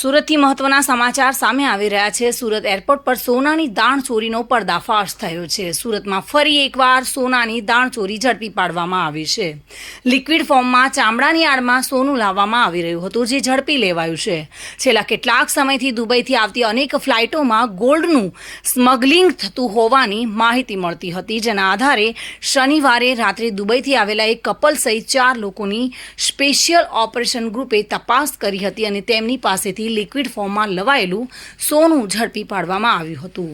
સુરતથી મહત્વના સમાચાર સામે આવી રહ્યા છે. સુરત એરપોર્ટ પર સોનાની દાણ ચોરીનો પર્દાફાશ થયો છે. સુરતમાં ફરી એકવાર સોનાની દાણ ચોરી ઝડપી પાડવામાં આવી છે. લિક્વિડ ફોર્મમાં ચામડાની આડમાં સોનું લાવવામાં આવી રહ્યું હતું, જે ઝડપી લેવાયું છે. છેલ્લા કેટલાક સમયથી દુબઈથી આવતી અનેક ફ્લાઇટોમાં ગોલ્ડનું સ્મગલિંગ થતું હોવાની માહિતી મળતી હતી, જેના આધારે શનિવારે રાત્રે દુબઈથી આવેલા એક કપલ સહિત ચાર લોકોની સ્પેશિયલ ઓપરેશન ગ્રુપે તપાસ કરી હતી અને તેમની પાસેથી લિક્વિડ ફોર્મમાં લવાયેલું સોનું ઝડપી પાડવામાં આવ્યું હતું,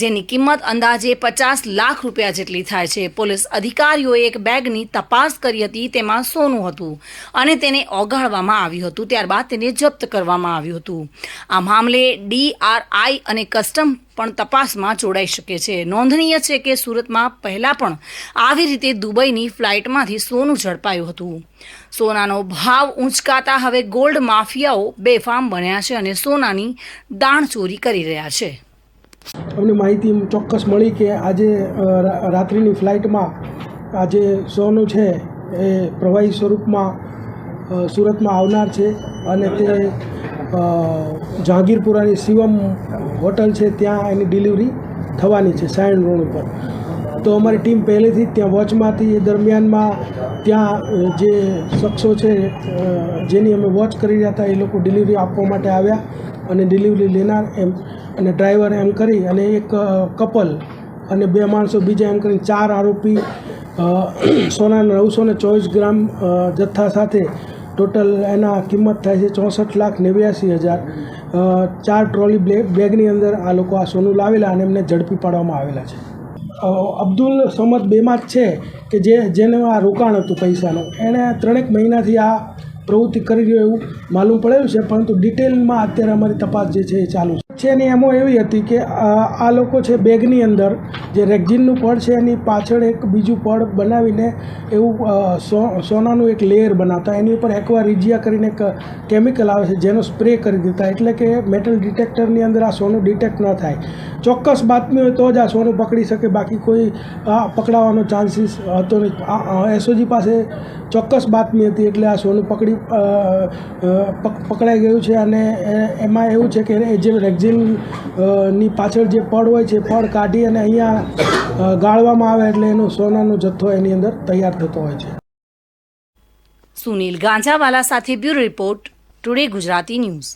જેની કિંમત અંદાજે પચાસ લાખ રૂપિયા જેટલી થાય છે. પોલીસ અધિકારીઓએ એક બેગની તપાસ કરી હતી, તેમાં સોનું હતું અને તેને ઓગાળવામાં આવ્યું હતું, ત્યારબાદ તેને જપ્ત કરવામાં આવ્યું હતું. આ મામલે ડીઆરઆઈ અને કસ્ટમ પણ તપાસમાં જોડાઈ શકે છે. નોંધનીય છે કે સુરતમાં પહેલા પણ આવી રીતે દુબઈની ફ્લાઇટમાંથી સોનું ઝડપાયું હતું. સોનાનો ભાવ ઊંચકાતા હવે ગોલ્ડ માફિયાઓ બેફામ બન્યા છે અને સોનાની દાણચોરી કરી રહ્યા છે. અમને માહિતી ચોક્કસ મળી કે આજે રાત્રિની ફ્લાઇટમાં આજે સોનું છે એ પ્રવાહી સ્વરૂપમાં સુરતમાં આવનાર છે અને તે જહાંગીરપુરાની શિવમ હોટલ છે, ત્યાં એની ડિલિવરી થવાની છે, સાયણ રોડ ઉપર. તો અમારી ટીમ પહેલેથી જ ત્યાં વોચમાંથી એ દરમિયાનમાં ત્યાં જે શખ્સો છે જેની અમે વોચ કરી રહ્યા હતા, એ લોકો ડિલિવરી આપવા માટે આવ્યા અને ડિલિવરી લેનાર એમ, અને ડ્રાઈવર એમ કરી અને એક કપલ અને બે માણસો બીજા એમ કરીને ચાર આરોપી સોના નવસો ને ચોવીસ ગ્રામ જથ્થા સાથે ટોટલ એના કિંમત થાય છે ચોસઠ લાખ નેવ્યાસી હજાર. ચાર ટ્રોલી બેગની અંદર આ લોકો આ સોનું લાવેલા અને એમને ઝડપી પાડવામાં આવેલા છે. અબ્દુલ સમદ જ છે કે જે, જેનું આ રોકાણ હતું પૈસાનું. એણે ત્રણેક મહિનાથી આ પ્રવૃત્તિ કરી રહ્યો એવું માલુમ પડેલું છે, પરંતુ ડિટેલમાં અત્યારે અમારી તપાસ જે છે એ ચાલુ છે. છે એની એમો એવી હતી કે આ લોકો છે બેગની અંદર. જે રેક્ઝિનનું પડ છે એની પાછળ એક બીજું પડ બનાવીને એવું સોનાનું એક લેયર બનાવતા. એની ઉપર એકવાર રિજિયા કરીને એક કેમિકલ આવે છે જેનો સ્પ્રે કરી દેતા એટલે કે મેટલ ડિટેક્ટરની અંદર આ સોનું ડિટેક્ટ ન થાય. ચોક્કસ બાતમી હોય તો જ આ સોનું પકડી શકે. બાકી કોઈ આ પકડાવાનો ચાન્સીસ હતો નહીં. એસઓજી પાસે ચોક્કસ બાતમી હતી એટલે આ સોનું પકડી પકડાઈ ગયું છે. અને એમાં એવું છે કે જે રેક્ઝિન અ, ની પાછળ જે પડ હોય છે પડ કાઢી અને અહીંયા ગાળવામાં આવે એટલે એનો સોનાનો જથ્થો એની અંદર તૈયાર થતો હોય છે. સુનિલ ગાંજાવાલા સાથે bureau report today Gujarati news.